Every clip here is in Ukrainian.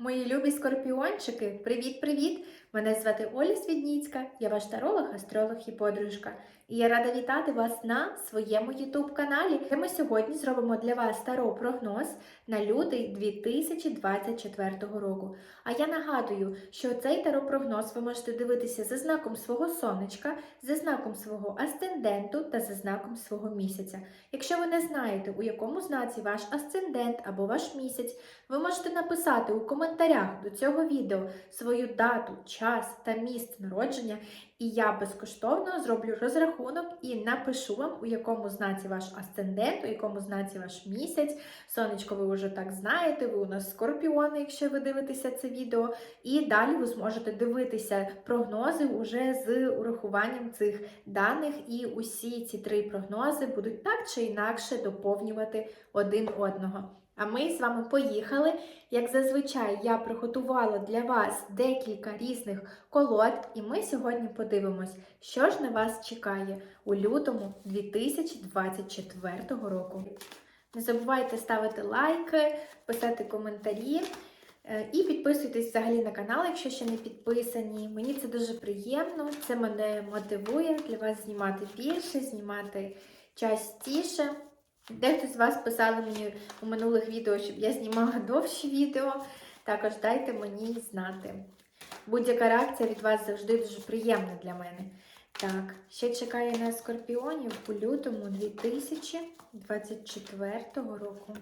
Мої любі скорпіончики, привіт-привіт! Мене звати Оля Свідніцька, я ваш таролог, астролог і подружка. І я рада вітати вас на своєму YouTube каналі, де ми сьогодні зробимо для вас таро прогноз на лютий 2024 року. А я нагадую, що цей таро прогноз ви можете дивитися за знаком свого сонечка, за знаком свого асценденту та за знаком свого місяця. Якщо ви не знаєте, у якому знаці ваш асцендент або ваш місяць, ви можете написати у коментарях до цього відео свою дату, час та місце народження, і я безкоштовно зроблю розрахунок і напишу вам, у якому знаці ваш асцендент, у якому знаці ваш місяць. Сонечко, ви вже так знаєте, ви у нас скорпіони, якщо ви дивитеся це відео. І далі ви зможете дивитися прогнози уже з урахуванням цих даних, і усі ці три прогнози будуть так чи інакше доповнювати один одного. А ми з вами поїхали. Як зазвичай, я приготувала для вас декілька різних колод, і ми сьогодні подивимось, що ж на вас чекає у лютому 2024 року. Не забувайте ставити лайки, писати коментарі. е, І підписуйтесь взагалі на канал, якщо ще не підписані. Мені це дуже приємно, це мене мотивує для вас знімати більше, знімати частіше. Дехто з вас писали мені у минулих відео, щоб я знімала довші відео. Також дайте мені знати. Будь-яка реакція від вас завжди дуже приємна для мене. Так, ще чекає на скорпіонів у лютому 2024 року.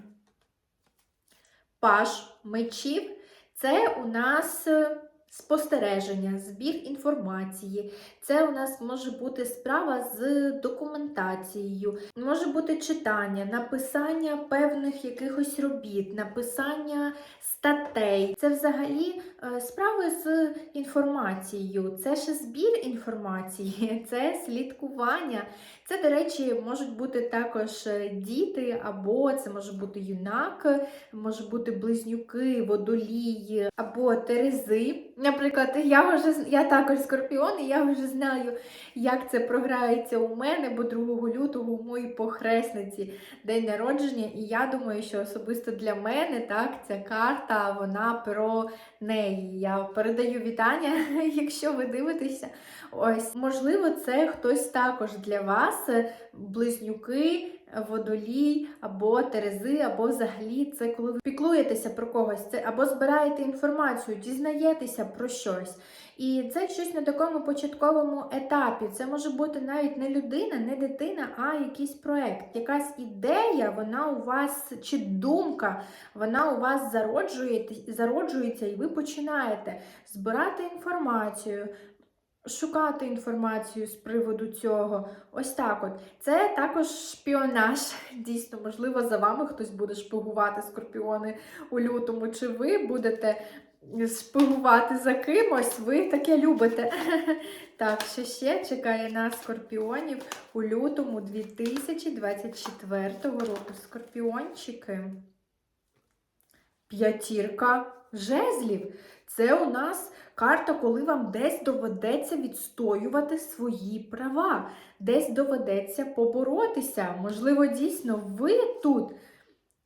Паш мечів це у нас е, спостереження, збір інформації. Це у нас може бути справа з документацією, може бути читання, написання певних якихось робіт, написання статей. Це взагалі е, справи з інформацією. Це ще збір інформації, це слідкування. Це, до речі, можуть бути також е, діти, або це може бути юнак, може бути близнюки, водолії або терези. Наприклад, я вже я також скорпіон, і я вже знаю, як це програється у мене, бо 2 лютого у моїй похресниці день народження. І я думаю, що особисто для мене так ця карта вона про неї. Я передаю вітання, якщо ви дивитеся. Ось, можливо, це хтось також для вас, близнюки, водолій або терези, або взагалі це коли ви піклуєтеся про когось, це або збираєте інформацію, дізнаєтеся про щось. І це щось на такому початковому етапі. Це може бути навіть не людина, не дитина, а якийсь проект. Якась ідея, вона у вас чи думка, вона у вас зароджує, зароджується, і ви починаєте збирати інформацію. Шукати інформацію з приводу цього. Ось так от. Це також шпіонаж. Дійсно, можливо, за вами хтось буде шпигувати скорпіони у лютому, чи ви будете шпигувати за кимось, ви таке любите. Так, що ще чекає на скорпіонів у лютому 2024 року. Скорпіончики. П'ятірка жезлів. Це у нас карта, коли вам десь доведеться відстоювати свої права, десь доведеться поборотися. Можливо, дійсно, ви тут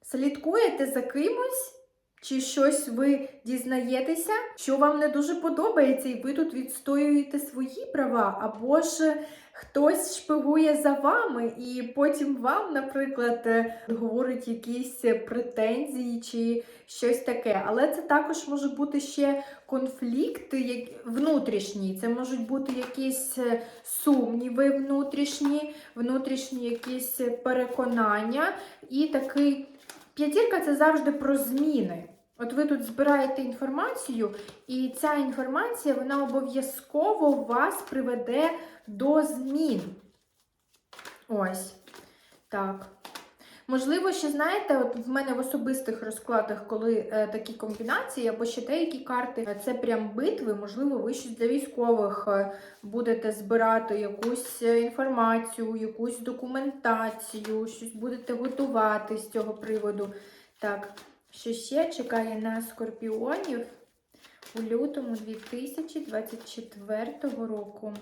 слідкуєте за кимось. Чи щось ви дізнаєтеся, що вам не дуже подобається, і ви тут відстоюєте свої права, або ж хтось шпигує за вами, і потім вам, наприклад, е, говорить якісь претензії чи щось таке. Але це також може бути ще конфлікт як внутрішній. Це можуть бути якісь е, сумніви внутрішні, внутрішні якісь переконання і такий. П'ятірка це завжди про зміни. От ви тут збираєте інформацію, і ця інформація вона обов'язково вас приведе до змін. Ось. Так. Можливо, ще знаєте, от в мене в особистих розкладах, коли е, такі комбінації, або ще деякі карти, е, це прям битви, можливо, ви щось для військових е, будете збирати якусь е, інформацію, якусь документацію, щось будете готувати з цього приводу. Так, що ще чекає на скорпіонів у лютому 2024 року?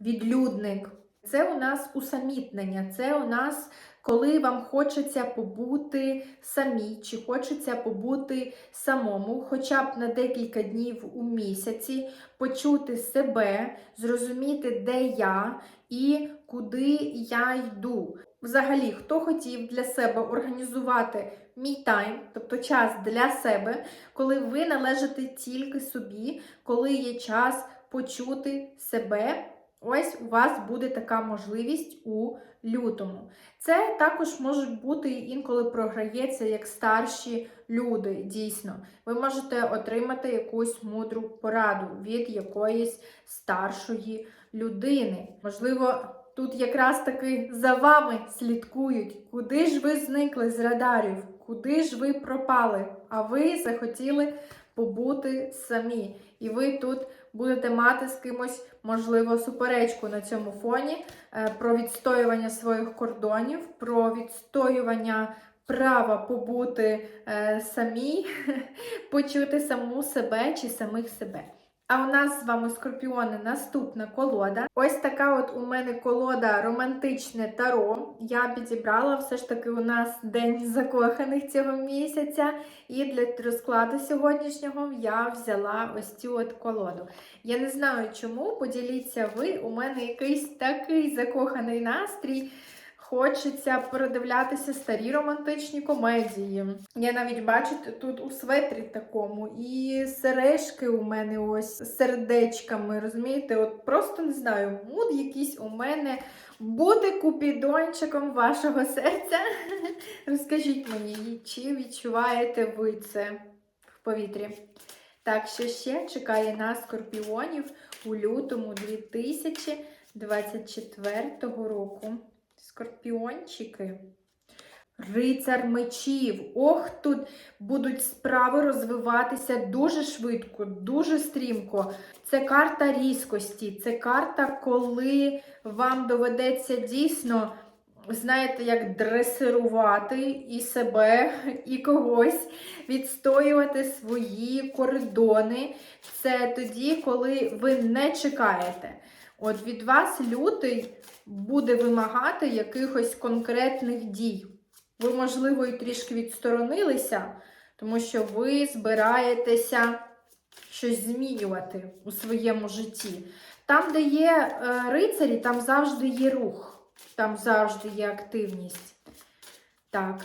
Відлюдник. Це у нас усамітнення, це у нас коли вам хочеться побути самі, чи хочеться побути самому, хоча б на декілька днів у місяці, почути себе, зрозуміти, де я і куди я йду. Взагалі, хто хотів для себе організувати мій тайм, тобто час для себе, коли ви належите тільки собі, коли є час почути себе. Ось у вас буде така можливість у лютому. Це також може бути інколи програється як старші люди, дійсно. Ви можете отримати якусь мудру пораду від якоїсь старшої людини. Можливо, тут якраз таки за вами слідкують, куди ж ви зникли з радарів, куди ж ви пропали, а ви захотіли побути самі. І ви тут будете мати з кимось, можливо, суперечку на цьому фоні е, про відстоювання своїх кордонів, про відстоювання права побути е, самі, почути саму себе чи самих себе. А у нас з вами скорпіони наступна колода. Ось така от у мене колода романтичне таро. Я підібрала все ж таки у нас день закоханих цього місяця. І для розкладу сьогоднішнього я взяла ось цю от колоду. Я не знаю чому, поділіться ви, у мене якийсь такий закоханий настрій. Хочеться передивлятися старі романтичні комедії. Я навіть бачу тут у светрі такому, і сережки у мене ось сердечками. Розумієте, от просто не знаю, муд якийсь у мене бути купідончиком вашого серця. Розкажіть мені, чи відчуваєте ви це в повітрі? Так, що ще чекає на скорпіонів у лютому 2024 року. Скорпіончики. Рицар мечів. Ох, тут будуть справи розвиватися дуже швидко, дуже стрімко. Це карта різкості. Це карта, коли вам доведеться дійсно, знаєте, як дресирувати і себе, і когось, відстоювати свої кордони. Це тоді, коли ви не чекаєте. От від вас лютий буде вимагати якихось конкретних дій. Ви, можливо, і трішки відсторонилися, тому що ви збираєтеся щось змінювати у своєму житті. Там, де є е, рицарі, там завжди є рух, там завжди є активність. Так,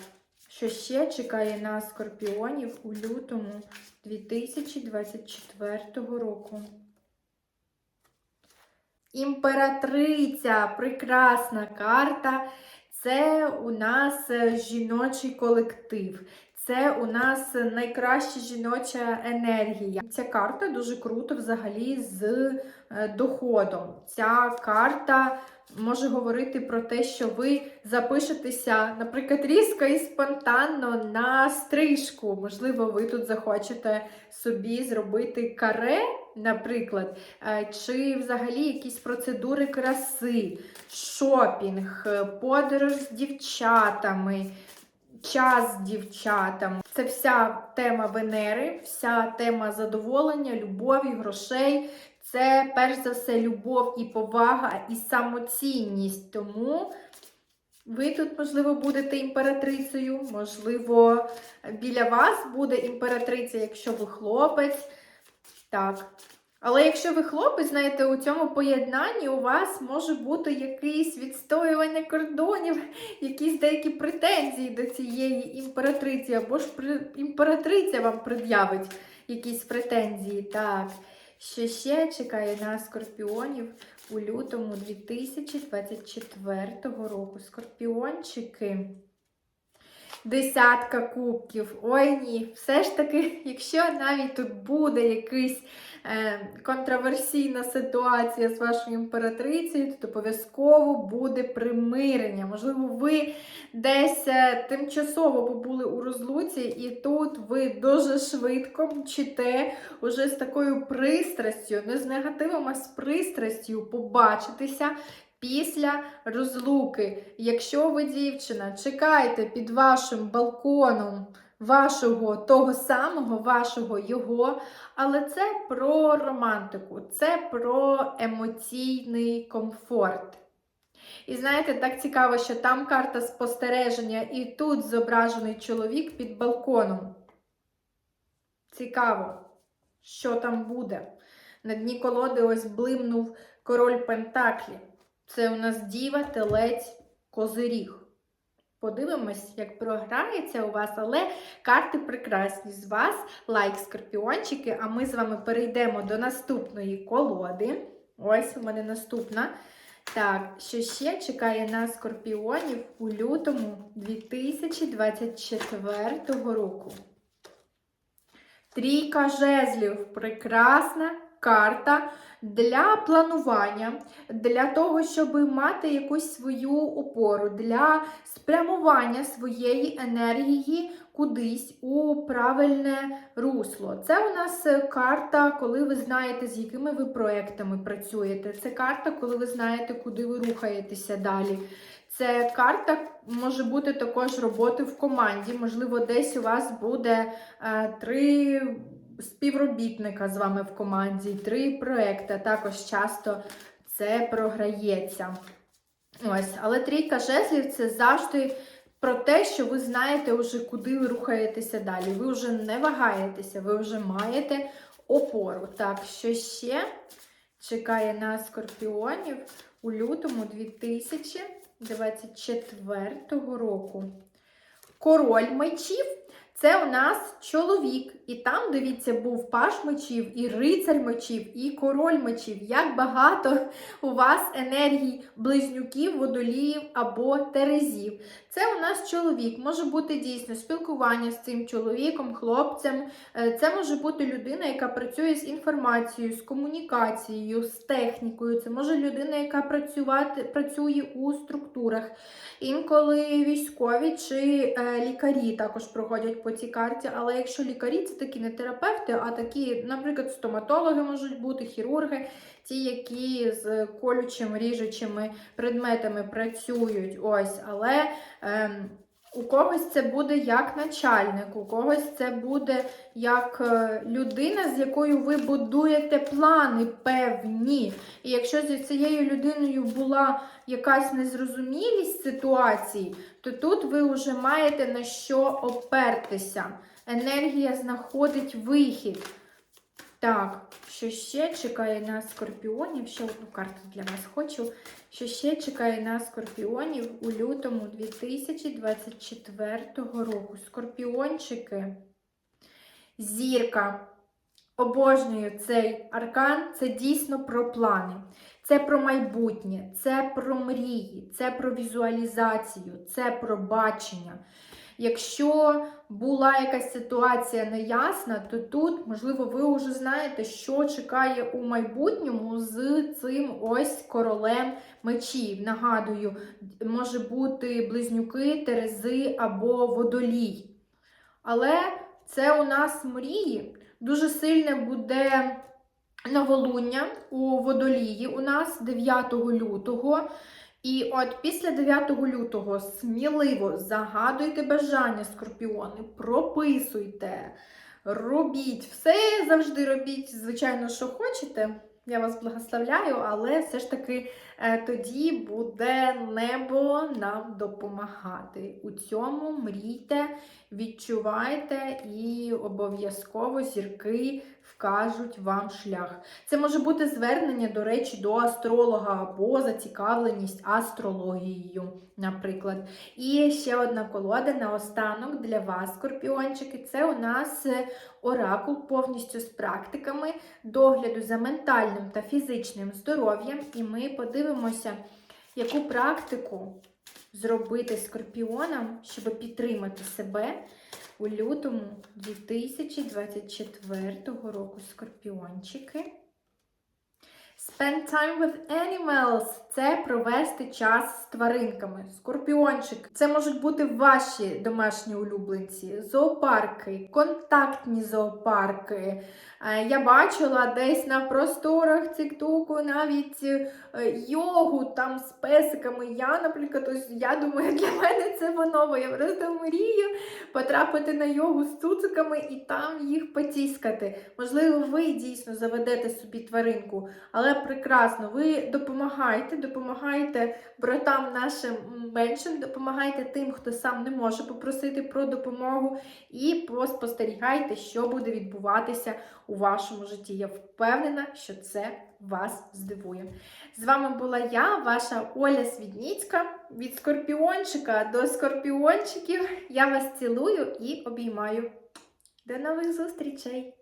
що ще чекає на скорпіонів у лютому 2024 року? Імператриця, прекрасна карта. Це у нас е, жіночий колектив. Це у нас найкраща жіноча енергія. Ця карта дуже круто взагалі з е, доходом. Ця карта може говорити про те, що ви запишетеся, наприклад, різко і спонтанно на стрижку. Можливо, ви тут захочете собі зробити каре. Наприклад, е, чи взагалі якісь процедури краси, шопінг, е, подорож з дівчатами, час з дівчатами. Це вся тема Венери, вся тема задоволення, любові, грошей. Це перш за все любов і повага, і самоцінність. Тому ви тут, можливо, будете імператрицею, можливо, біля вас буде імператриця, якщо ви хлопець. Так. Але якщо ви хлопець, знаєте, у цьому поєднанні у вас може бути якесь відстоювання кордонів, якісь деякі претензії до цієї імператриці, або ж імператриця вам пред'явить якісь претензії. Так. Що ще чекає на скорпіонів у лютому 2024 року? Скорпіончики. Десятка кубків. Ой ні. Все ж таки, якщо навіть тут буде якийсь е, контроверсійна ситуація з вашою імператрицею, то обов'язково буде примирення. Можливо, ви десь е, тимчасово побули у розлуці, і тут ви дуже швидко мчите уже з такою пристрастю, не з негативом, а з пристрастю побачитися після розлуки. Якщо ви, дівчина, чекаєте під вашим балконом вашого того самого, вашого його, але це про романтику, це про емоційний комфорт. І знаєте, так цікаво, що там карта спостереження, і тут зображений чоловік під балконом. Цікаво, що там буде. На дні колоди ось блимнув король Пентаклі. Це у нас діва, телець, козиріг. Подивимось, як програється у вас, але карти прекрасні з вас. Лайк, скорпіончики. А ми з вами перейдемо до наступної колоди. Ось у мене наступна. Так, що ще чекає на скорпіонів у лютому 2024 року? Трійка жезлів. Прекрасна карта для планування, для того, щоб мати якусь свою опору, для спрямування своєї енергії кудись у правильне русло. Це у нас карта, коли ви знаєте, з якими ви проектами працюєте. Це карта, коли ви знаєте, куди ви рухаєтеся далі. Це карта може бути також роботи в команді. Можливо, десь у вас буде е, три співробітника з вами в команді, три проекти. Також часто це програється. Ось, але трійка жезлів це завжди про те, що ви знаєте вже, куди ви рухаєтеся далі. Ви вже не вагаєтеся, ви вже маєте опору. Так, що ще чекає на скорпіонів у лютому 2024 року? Король мечів це у нас чоловік. І там, дивіться, був паш мечів, і рицар мечів, і король мечів. Як багато у вас енергій близнюків, водоліїв або терезів. Це у нас чоловік. Може бути дійсно спілкування з цим чоловіком, хлопцем. Е, Це може бути людина, яка працює з інформацією, з комунікацією, з технікою. Це може людина, яка працює у структурах. Інколи військові чи е, лікарі також проходять по цій карті. Але якщо лікарі, це такі не терапевти, а такі, наприклад, стоматологи можуть бути, хірурги, ті, які з колючими, ріжучими предметами працюють. Ось, але у когось це буде як начальник, у когось це буде як е, людина, з якою ви будуєте плани певні. І якщо зі цією людиною була якась незрозумілість ситуації, то тут ви вже маєте на що опертися. Енергія знаходить вихід. Так, що ще чекає на скорпіонів? Ще одну карту для вас хочу. Що ще чекає на скорпіонів у лютому 2024 року? Скорпіончики. Зірка. Обожнюю цей аркан. Це дійсно про плани. Це про майбутнє, це про мрії, це про візуалізацію, це про бачення. Якщо була якась ситуація неясна, то тут, можливо, ви вже знаєте, що чекає у майбутньому з цим ось королем мечів. Нагадую, може бути близнюки, терези або водолій. Але це у нас мрії. Дуже сильне буде новолуння у водолії у нас 9 лютого. І от після 9 лютого сміливо загадуйте бажання, скорпіони, прописуйте, робіть, все завжди робіть, звичайно, що хочете. Я вас благословляю, але все ж таки тоді буде небо нам допомагати. У цьому мрійте, відчувайте і обов'язково зірки вкажуть вам шлях. Це може бути звернення, до речі, до астролога або зацікавленість астрологією, наприклад. І ще одна колода наостанок для вас, скорпіончики. Це у нас е, оракул повністю з практиками догляду за ментальним та фізичним здоров'ям. І ми подивимося, яку практику зробити скорпіоном, щоб підтримати себе у лютому 2024 року скорпіончики. Spend time with animals це провести час з тваринками. Скорпіончик. Це можуть бути ваші домашні улюбленці, зоопарки, контактні зоопарки. Е, Я бачила десь на просторах Тіктоку навіть е, йогу там з песиками. Я, наприклад, ось я думаю, для мене це воно, бо я просто мрію потрапити на йогу з цуциками і там їх потіскати. Можливо, ви дійсно заведете собі тваринку, але але прекрасно, ви допомагаєте, допомагаєте братам нашим меншим, допомагаєте тим, хто сам не може попросити про допомогу, і поспостерігайте, що буде відбуватися у вашому житті. Я впевнена, що це вас здивує. З вами була я, ваша Оля Свідніцька. Від скорпіончика до скорпіончиків. Я вас цілую і обіймаю. До нових зустрічей!